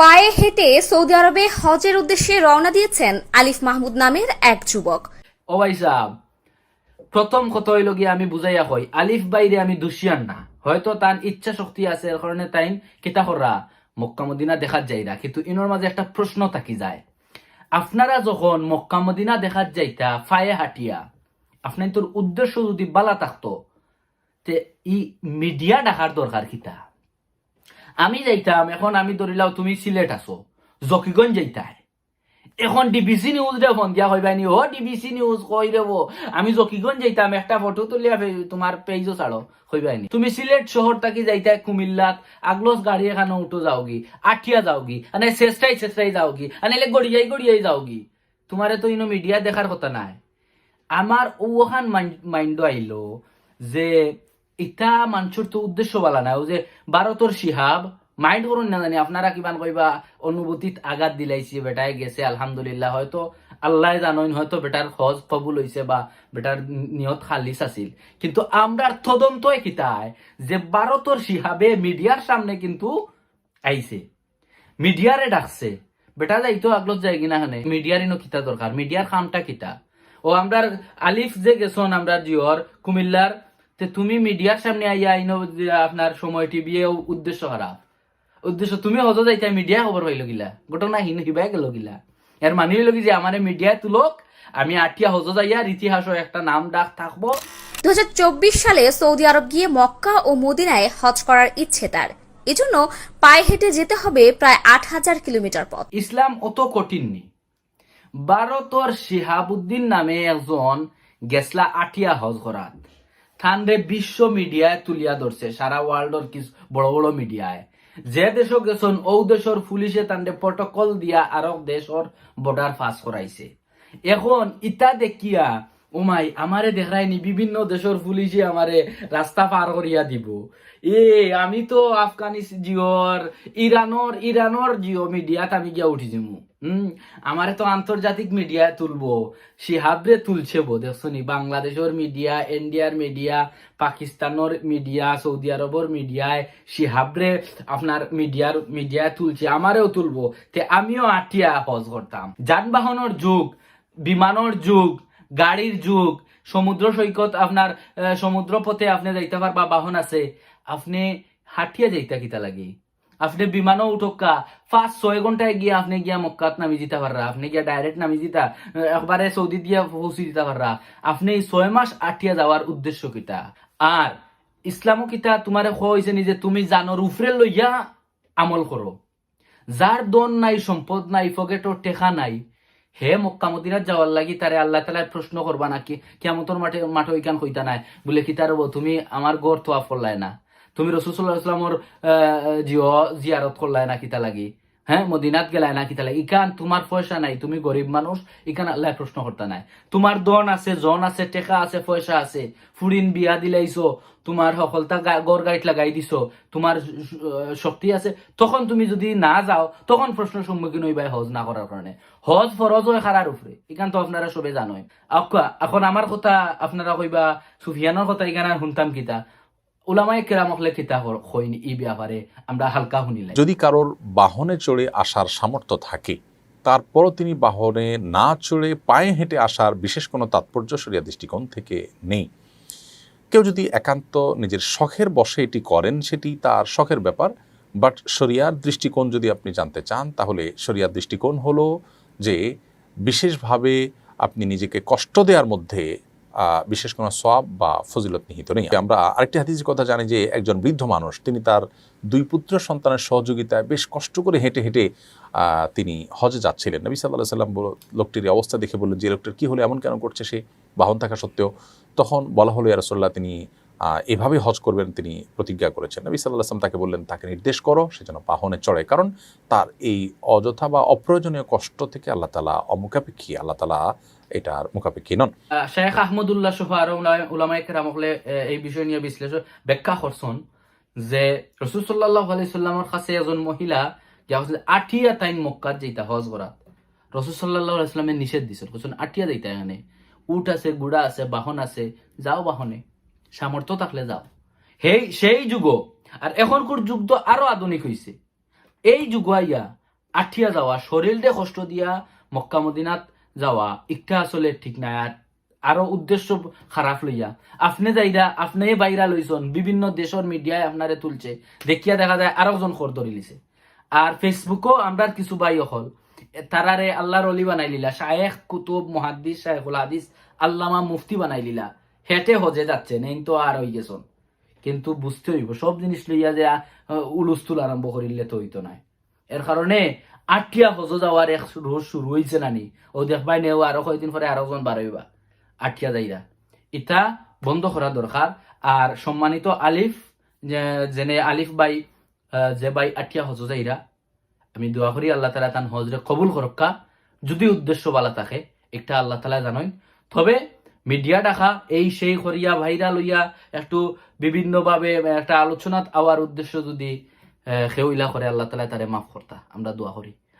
পায়ে হেঁটে সৌদি আরবে হজের উদ্দেশ্যে রওনা দিয়েছেন আলিফ মাহমুদ নামের এক যুবক। ও ভাই সাহেব, প্রথম কথা হইল গিয়ে আমি বুঝাইয়া কই, আলিফ বাইরে আমি দুশিয়ান না। হয়তো তার ইচ্ছা শক্তি আছে, এর কারণে তাই কিতা করা, মক্কা দেখা যায় না কিন্তু ইনোর মাঝে একটা প্রশ্ন থাকি যায়। আপনারা যখন মক্কা মদিনা দেখাত যাইতা ফায়ে হাটিয়া আপনার তোর উদ্দেশ্য যদি বালা থাকতো, তে ই মিডিয়া ডাকার দরকার কিতা? আমি যাইতাম, এখন আমি ধরিলাও তুমি সিলেট আছো, জকিগঞ্জ যাইতাই। এখন ডিবিসি নিউজ রে ফোন দিয়া কইবানি ও ডিবিসি নিউজ কই দেব আমি জকিগঞ্জ যাইতাম, একটা ফটো তুলিয়া তোমার পেজও ছাড়ো কইবানি। তুমি সিলেট শহর থাকি যাইতা কুমিল্লাত আগলস গাড়ি এখানে উঠো যাওগি, আঠিয়া যাওগি, আনে চেষ্টাই চেষ্টাই যাওগি আনাইলে গড়িয়াই গড়িয়াই যাওগি। তোমারে তো ইনো মিডিয়া দেখার কথা নাই। আমার ওখান মাইন্ড আইলো যে ইটা মানুষের তো উদ্দেশ্য বলা না। ও যে ভারতর শিহাব মাইন্ড করুন না জানি, আপনারা কিমান কইবা, অনুভূতিত আঘাত দিলাইছি বেটায় গেছে, আলহামদুলিল্লাহ, হয়তো আল্লাহ জানেন হয়তো বেটার হজ কবুল হইছে বা বেটার নিয়ত খালিস আছিল। কিন্তু আমরার তদন্ত কিতায় যে ভারতর শিহাবে মিডিয়ার সামনে কিন্তু আইছে। মিডিয়ারে ডাকছে। বেটা যাইতো আগলত যাই কিনা হানে। মিডিয়ার ইনো কিতা দরকার। মিডিয়ার কামটা কিতা? ও আমরার আলিফ যে গেছন আমরা জিওর কুমিল্লার তে তুমি মিডিয়ার সামনে আইয়া আইনো আপনার সময় টিভি উদ্দেশ্য খারাপ উদ্দেশ্য তুমি হতো যাইতা মিডিয়া খবর পাইল গিলা ঘটনা হিন হিবাই গেল গিলা। এর মানে হইল কি যে আমার মিডিয়ায় তুলক আমি আটিয়া হজো যাইয়ার ইতিহাসও একটা নাম ডাক থাকব। দু সালে সৌদি আরব গিয়ে মক্কা ও মদিনায় হজ করার ইচ্ছে তার এজন্য পায়ে হেঁটে যেতে হবে প্রায় আট হাজার কিলোমিটার পথ। ইসলাম অত কঠিন নি। ভারতর শিহাবুদ্দিন নামে একজন গেসলা আটিয়া হজ করাত থানরে বিশ্ব মিডিয়ায় তুলিয়া ধরছে, সারা ওয়ার্ল্ডর কিছু বড় বড় মিডিয়ায় যে দেশ গেছন ও দেশের পুলিশে তান্ডে প্রটোকল দিয়া আরব দেশর বর্ডার পাস করাইছে এখন ইতা দেখিয়া ওমাই আমারে দেখায়নি বিভিন্ন দেশের পুলিশে আমারে রাস্তা পার করিয়া দিব। এ, আমি তো আফগানিস জিওর, ইরানোর জিও মিডিয়াত আমি গিয়া উঠি যাব হম, আমারে তো আন্তর্জাতিক মিডিয়া তুলবো। শিহাবরে তুলছে বো দেখছনি, বাংলাদেশের মিডিয়া ইন্ডিয়ার মিডিয়া পাকিস্তানের মিডিয়া, সৌদি আরবের মিডিয়ায় শিহাবরে আপনার মিডিয়ার মিডিয়ায় তুলছে, আমারেও তুলবো। তে আমিও আটিয়া হজ করতাম। যানবাহনের যুগ বিমানের যুগ গাড়ির যুগ, সমুদ্র সৈকত আপনার সমুদ্র পথে আপনি যাইতে পারবা বাহন আছে, আপনি হাঁটিয়া যাইতা কিতা লাগে? আপনি বিমানও উঠক্কা পাঁচ ছয় ঘন্টায় গিয়ে আপনি গিয়া মক্কাত নামি দিতে পাররা, আপনি গিয়া ডাইরেক্ট নামি দিতা একবারে সৌদি দিয়া পৌঁছি দিতে পাররা, আপনি ছয় মাস আটিয়া যাওয়ার উদ্দেশ্য কিতা? আর ইসলামও কিতা, তোমারে হয়েছে নিজে, তুমি জানোর উফরে লইয়া আমল করো। যার দন নাই, সম্পদ নাই পকেটর টেকা নাই হে মক্কা মদিনাত যাওয়ার লাগি তারে আল্লাহ তালায় প্রশ্ন করবা নাকি? কেমতর মাঠে মাঠে ওইখান হইতা নাই। বলে কি তার তুমি আমার গড় তোয়া ফল্লাই না। তুমি রসুল্লাহ ইসলামর জিও জিয়ারত করলায় না কিতা লাগি? হ্যাঁ মদিনাত গেলাই না কিতা লাগি ইকান তোমার পয়সা নাই, তুমি গরিব মানুষ ইকান আল্লাহ প্রশ্ন করতে নাই। তোমার দন আছে, জন আছে, টেকা আছে, পয়সা আছে, ফুরিন বিয়া দিলাইছো, তোমার সফলতা গড় গাড়িত লাগাই দিছো, তোমার শক্তি আছে, তখন তুমি যদি না যাও, তখন প্রশ্ন সম্মুখীন হইবাই হজ না করার কারণে হজ ফরজ হয় খারার উপরে এখান তো আপনারা সবে জানোই। এখন আমার কথা, আপনারা কইবা সুফিয়ানোর কথা এখানে শুনতাম কিতা। ওলামাই কেরাম হলে কিতা হইনি ই ব্যাপারে আমরা হালকা শুনিলাই যদি কারোর বাহনে চড়ে আসার সামর্থ্য থাকে, তারপরও তিনি বাহনে না চড়ে পায়ে হেঁটে আসার বিশেষ কোনো তাৎপর্য সরিয়া দৃষ্টিকোণ থেকে নেই। কেউ যদি একান্ত নিজের শখের বসে এটি করেন, সেটি তার শখের ব্যাপার। বাট শরিয়ার দৃষ্টিকোণ যদি আপনি জানতে চান, তাহলে শরিয়ার দৃষ্টিকোণ হলো যে, বিশেষভাবে আপনি নিজেকে কষ্ট দেওয়ার মধ্যে বিশেষ কোনো সব বা ফজিলত নিহিত নেই। আমরা আরেকটি হাদিসের কথা জানি যে একজন বৃদ্ধ মানুষ, তিনি তার দুই পুত্র সন্তানের সহযোগিতায় বেশ কষ্ট করে হেঁটে হেঁটে তিনি হজে যাচ্ছিলেন। নবী সাল্লাহ সাল্লাম লোকটির অবস্থা দেখে বললেন, যে লোকটির কী হলো, এমন কেন করছে সে? বাহন থাকা সত্ত্বেও? তখন বলা হলো ইয়ারসোল্লাহ তিনি এভাবে হজ করবেন তিনি প্রতিজ্ঞা করেছেন। নবী সাল্লাহ আসলাম তাকে বললেন, তাকে নির্দেশ করো, সে যেন বাহনে চড়ে। কারণ তার এই অযথা বা অপ্রয়োজনীয় কষ্ট থেকে আল্লাহ তালা অমুখাপেক্ষী। আল্লাহ তালা এটার মুখাপেক্ষী নন। শেখ আহমদুল্লাহ সহ আরও উলামাই কেরাম হলে এই বিষয় নিয়ে বিশ্লেষণ ব্যাখ্যা করছেন যে রসুল সাল্লাহ আলাইসাল্লামের কাছে একজন মহিলা যা হচ্ছে আঠিয়া তাইন মক্কাত যেটা হজ করাত। রসুল সাল্লাহ আলাইসলামের নিষেধ দিছিল কৈছেন আঠিয়া যাইতা এখানে। উট আছে, গুড়া আছে, বাহন আছে, যাও বাহনে। সামর্থ্য থাকলে যাও। সেই সেই যুগ, আর এখনকার যুগ তো আরও আধুনিক হইছে। এই যুগ আইয়া আঠিয়া যাওয়া শরীরকে কষ্ট দিয়া মক্কা মদিনাত যাওয়া একটা আসলে ঠিক নাই। আর আরও উদ্দেশ্য খারাপ লইয়া, আপনি যাইরা আপনি বাইরা লইছন, বিভিন্ন দেশের মিডিয়ায় আপনারে তুলছে। দেখিয়া দেখা যায় আরও জন খর ধরি লিছে। আর ফেসবুকও আমরা কিছু বাই হল তারারে আল্লাহর অলি বানাই লিলা, শায়েখ, কুতুব, মুহাদ্দিস, শায়েখুল হাদিস, আল্লামা মুফতি বানাই লিলা। হেটে হজে যাচ্ছে নেই তো আর হই গেছন। কিন্তু বুঝতে হইব, সব জিনিস লইয়া যে উলুস্তুল আরম্ভ করিলে তো হইতো নাই। এর কারণে আটিয়া হজ যাওয়ার এক রোজ শুরু হয়েছে নানি। ও দেখবাই নেও, আরও কয়েকদিন পরে আরও জন বাড়াইবা আটিয়া যাইরা ইটা বন্ধ করা দরকার। আর সম্মানিত আলিফ যেনে আলিফ বাই যে বাই আটিয়া হজ যাইরা, আমি দোয়া করি আল্লাহ তালা তান হজরে কবুল করক্কা যদি উদ্দেশ্য বালা থাকে, একটা আল্লাহ তালা জানই তবে মিডিয়া ডাকা, এই সেই করিয়া ভাইরা লইয়া একটু বিভিন্নভাবে একটা আলোচনাত আওয়ার উদ্দেশ্য যদি সেও ইলা করে আল্লাহ তালা তারে মাফ করতা আমরা দোয়া করি।